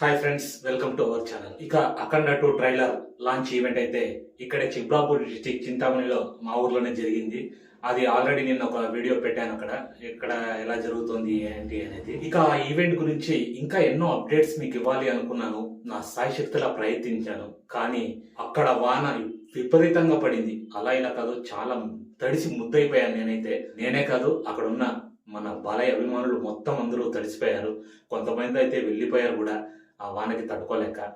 Hi friends welcome to our channel ఇక Akhanda two trailer launch event అయితే ఇక్కడే చిబ్లాపూర్ district చింతామణిలో మా ఊర్లోనే జరిగింది. అది ఆల్రెడీ నేను ఒక వీడియో పెట్టాను అక్కడ. ఇక్కడ ఎలా జరుగుతుంది ఏంటి అనేది. ఇక ఆ ఈవెంట్ గురించి ఇంకా ఎన్నో అప్డేట్స్ మీకు ఇవ్వాలి అనుకున్నాను. నా సాయశక్తిలా ప్రయత్నించాను. కానీ అక్కడ వాన విపరీతంగా పడింది. అలా ఇలా కాదు చాలా తడిసి ముద్దయిపోయాను నేనైతే. నేనే కాదు అక్కడ ఉన్న మన బాలయ్య అభిమానులు మొత్తం అందరూ తడిసిపోయారు. కొంతమంది అయితే వెళ్ళిపోయారు కూడా. ఆ వానకి తట్టుకోలేక.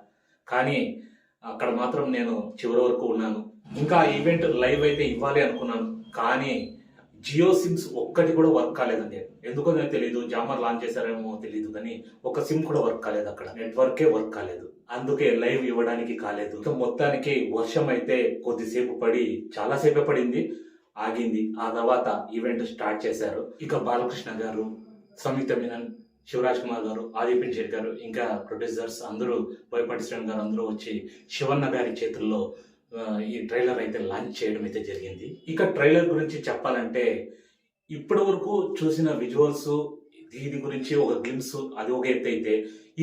కానీ అక్కడ మాత్రం నేను చివరి వరకు ఉన్నాను. ఇంకా ఈవెంట్ లైవ్ అయితే ఇవ్వాలి అనుకున్నాను. కానీ జియో సిమ్స్ ఒక్కటి కూడా వర్క్ కాలేదండి. ఎందుకో నాకు తెలియదు జామర్ లాంచ్ చేశారేమో తెలియదు కానీ ఒక సిమ్ కూడా వర్క్ కాలేదు అక్కడ. నెట్వర్కే వర్క్ కాలేదు. అందుకే లైవ్ ఇవ్వడానికి కాలేదు. మొత్తానికి వర్షం అయితే కొద్దిసేపు పడి చాలాసేపే పడింది ఆగింది. ఆ తర్వాత ఈవెంట్ స్టార్ట్ చేశారు. ఇక బాలకృష్ణ గారు సంయుక్త మీనన్ శివరాజ్ కుమార్ గారు ఆదిపిన్ శెట్టి గారు ఇంకా ప్రొడ్యూసర్స్ అందరూ బోయపాటి శ్రీరామ్ గారు అందరూ వచ్చి శివన్న గారి చేతుల్లో ఈ ట్రైలర్ అయితే లాంచ్ చేయడం అయితే జరిగింది. ఇక ట్రైలర్ గురించి చెప్పాలంటే ఇప్పటి వరకు చూసిన విజువల్స్ దీని గురించి ఒక గ్లిమ్స్ అది ఒక ఎత్తు అయితే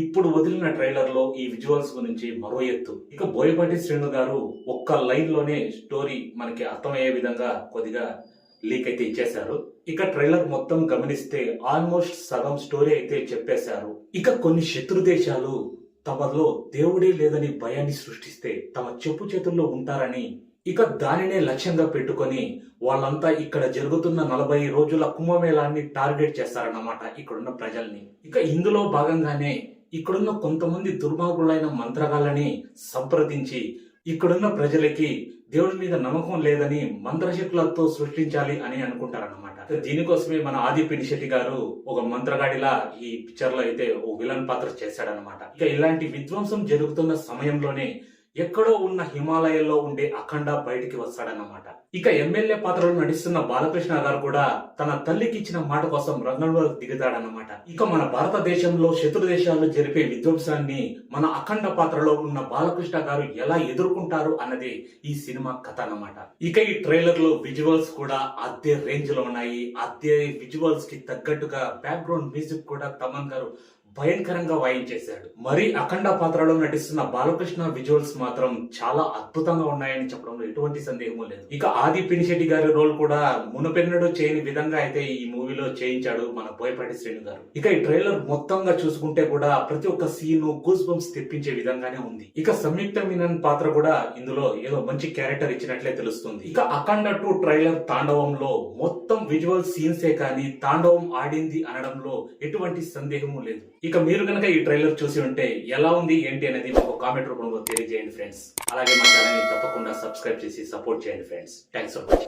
ఇప్పుడు వదిలిన ట్రైలర్లో ఈ విజువల్స్ గురించి మరో ఎత్తు. ఇక బోయపాటి శ్రీను గారు ఒక్క లైన్లోనే స్టోరీ మనకి అర్థమయ్యే విధంగా కొద్దిగా లీక్ అయితే ఇచ్చేశారు. ఇక ట్రైలర్ మొత్తం గమనిస్తే ఆల్మోస్ట్ సగం స్టోరీ అయితే చెప్పేశారు. ఇక కొన్ని శత్రు దేశాలు తమలో దేవుడే లేదని భయాన్ని సృష్టిస్తే తమ చెప్పు చేతుల్లో ఉంటారని ఇక దానినే లక్ష్యంగా పెట్టుకొని వాళ్ళంతా ఇక్కడ జరుగుతున్న నలభై రోజుల కుంభమేళాన్ని టార్గెట్ చేస్తారన్నమాట ఇక్కడున్న ప్రజల్ని. ఇక ఇందులో భాగంగానే ఇక్కడున్న కొంతమంది దుర్మార్గులైన మంత్రగాళ్ళని సంప్రదించి ఇక్కడున్న ప్రజలకి దేవుడి మీద నమ్మకం లేదని మంత్రశక్తులతో సృష్టించాలి అని అనుకుంటారన్నమాట. దీనికోసమే మన ఆది పినిశెట్టి గారు ఒక మంత్రగాడిలా ఈ పిక్చర్లో అయితే ఓ విలన్ పాత్ర చేశాడనమాట ఇక ఇలాంటి విధ్వంసం జరుగుతున్న సమయంలోనే ఎక్కడో ఉన్న హిమాలయాల్లో ఉండే అఖండ బయటికి వస్తాడన్నమాట. ఇక ఎమ్మెల్యే పాత్రలో నటిస్తున్న బాలకృష్ణ గారు కూడా తన తల్లికి ఇచ్చిన మాట కోసం రంగంలో దిగుతాడన్నమాట. ఇక మన భారతదేశంలో శత్రు దేశాలు జరిపే విధ్వంసాన్ని మన అఖండ పాత్రలో ఉన్న బాలకృష్ణ గారు ఎలా ఎదుర్కొంటారు అన్నది ఈ సినిమా కథ అన్నమాట. ఇక ఈ ట్రైలర్లో విజువల్స్ కూడా అదే రేంజ్లో ఉన్నాయి. అదే విజువల్స్కి తగ్గట్టుగా బ్యాక్గ్రౌండ్ మ్యూజిక్ కూడా తమన్ గారు భయంకరంగా వాయించేశాడు. మరి అఖండ పాత్రలో నటిస్తున్న బాలకృష్ణ విజువల్స్ మాత్రం చాలా అద్భుతంగా ఉన్నాయని చెప్పడంలో ఎటువంటి సందేహం లేదు. ఇక ఆది పినిశెట్టి గారి రోల్ కూడా మునపెన్నడు చేయని విధంగా అయితే ఈ మూవీలో చేయించాడు మన బోయపాటి శ్రేణు గారు. ఇక ఈ ట్రైలర్ మొత్తంగా చూసుకుంటే కూడా ప్రతి ఒక్క సీన్ గూస్ బంప్స్ తెప్పించే విధంగానే ఉంది. ఇక సంయుక్త మీనన్ పాత్ర కూడా ఇందులో ఏదో మంచి క్యారెక్టర్ ఇచ్చినట్లే తెలుస్తుంది. ఇక అఖండ టూ ట్రైలర్ తాండవంలో మొత్తం విజువల్ సీన్సే కానీ తాండవం ఆడింది అనడంలో ఎటువంటి సందేహము లేదు. ఇక మీరు కనుక ఈ ట్రైలర్ చూసి ఉంటే ఎలా ఉంది ఏంటి అనేది మాకు కామెంట్ రూపంలో తెలియజేయండి ఫ్రెండ్స్. అలాగే మా ఛానల్ని తప్పకుండా సబ్స్క్రైబ్ చేసి సపోర్ట్ చేయండి ఫ్రెండ్స్. Thanks for watching